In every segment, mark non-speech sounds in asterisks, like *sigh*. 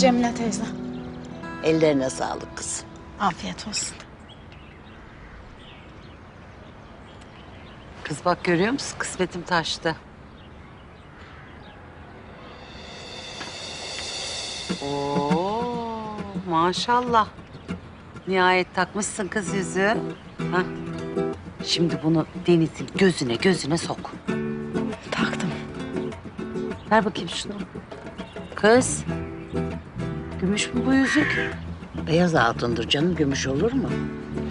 Cemile teyze. Ellerine sağlık kızım. Afiyet olsun. Kız bak görüyor musun? Kısmetim taştı. Oo, maşallah. Nihayet takmışsın kız yüzüğü. Hah. Şimdi bunu Deniz'in gözüne gözüne sok. Taktım. Ver bakayım şunu. Kız. Gümüş mü bu yüzük? Beyaz altındır canım, gümüş olur mu?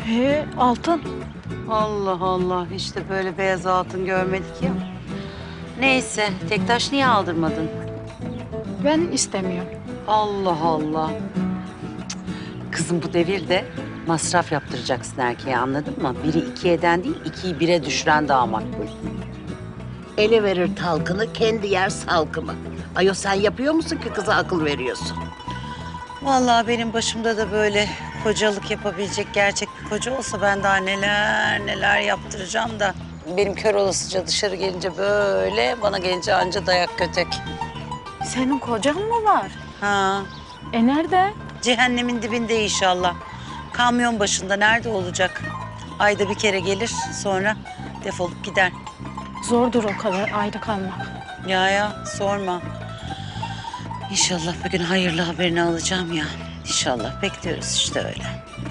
He altın. Allah Allah. işte böyle beyaz altın görmedik ya. Neyse. Tektaş niye aldırmadın? Ben istemiyorum. Allah Allah. Cık. Kızım bu devirde masraf yaptıracaksın erkeğe anladın mı? Biri iki eden değil, ikiyi bire düşüren daha makbul. Ele verir talkını, kendi yer salkımı. Ayo sen yapıyor musun ki kıza akıl veriyorsun? Vallahi benim başımda da böyle kocalık yapabilecek gerçek bir koca olsa ben daha neler neler yaptıracağım da. Benim kör olasıca dışarı gelince böyle, bana gelince anca dayak kötek. Senin kocan mı var? Ha, E nerede? cehennemin dibinde inşallah. Kamyon başında nerede olacak? Ayda bir kere gelir, sonra defolup gider. Zordur o kadar ayrı kalmak. Ya ya sorma. İnşallah bir gün hayırlı haberini alacağım ya. İnşallah bekliyoruz işte öyle.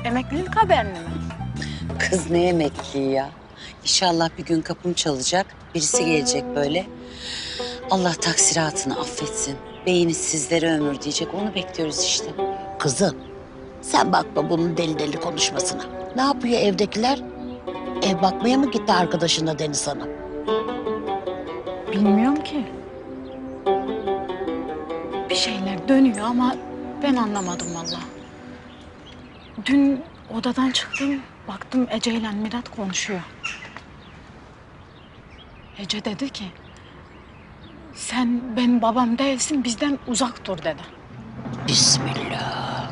Emeklilik haberini mi? Kız ne emekliği ya. İnşallah bir gün kapım çalacak. Birisi gelecek böyle. Allah taksiratını affetsin. Beyni sizlere ömür diyecek. Onu bekliyoruz işte. Kızım, sen bakma bunun deli deli konuşmasına. Ne yapıyor evdekiler? Ev bakmaya mı gitti arkadaşına Deniz Hanım? Bilmiyorum ki. Bir şeyler dönüyor ama ben anlamadım vallahi. Dün odadan çıktım, baktım Ece ile Mirat konuşuyor. Ece dedi ki, sen benim babam değilsin, bizden uzak dur dedi. Bismillah.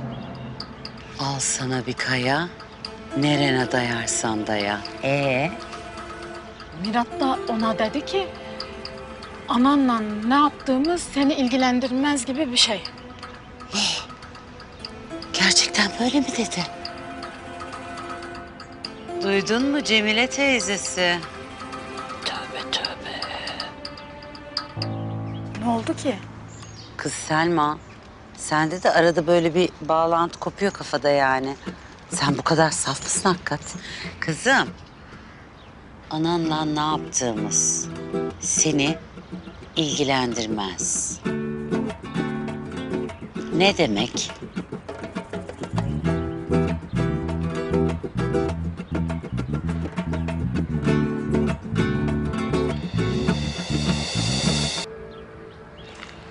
Al sana bir kaya. Nerene dayarsan daya. Ee? Mirat da ona dedi ki, ananla ne yaptığımız seni ilgilendirmez gibi bir şey. Gerçekten böyle mi dedi? Duydun mu Cemile teyzesi? Tövbe tövbe. Ne oldu ki? Kız Selma, sende de arada böyle bir bağlantı kopuyor kafada yani. Sen bu kadar saf mısın hakikat? Kızım, ananla ne yaptığımız seni ilgilendirmez. Ne demek?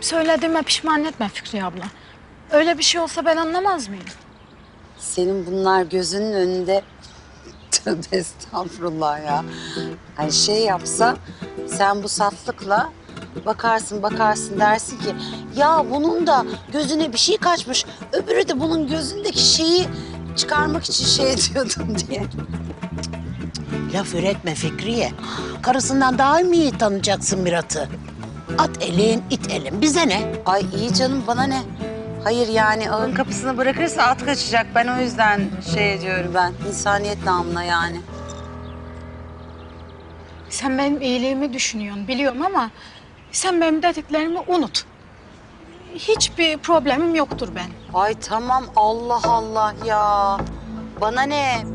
Söylediğime pişman etme Fikriye abla. Öyle bir şey olsa ben anlamaz mıyım? Senin bunlar gözünün önünde *laughs* tövbe estağfurullah ya. Hani şey yapsa sen bu saflıkla bakarsın bakarsın dersin ki ya bunun da gözüne bir şey kaçmış. Öbürü de bunun gözündeki şeyi çıkarmak için şey ediyordum *laughs* diye. Laf üretme Fikriye. Karısından daha mı iyi tanıyacaksın Mirat'ı? At elin, it elin. Bize ne? Ay iyi canım bana ne? Hayır yani ağın kapısını bırakırsa at kaçacak. Ben o yüzden şey ediyorum ben. insaniyet namına yani. Sen benim iyiliğimi düşünüyorsun biliyorum ama sen benim dediklerimi unut. Hiçbir problemim yoktur ben. Ay tamam Allah Allah ya. Bana ne?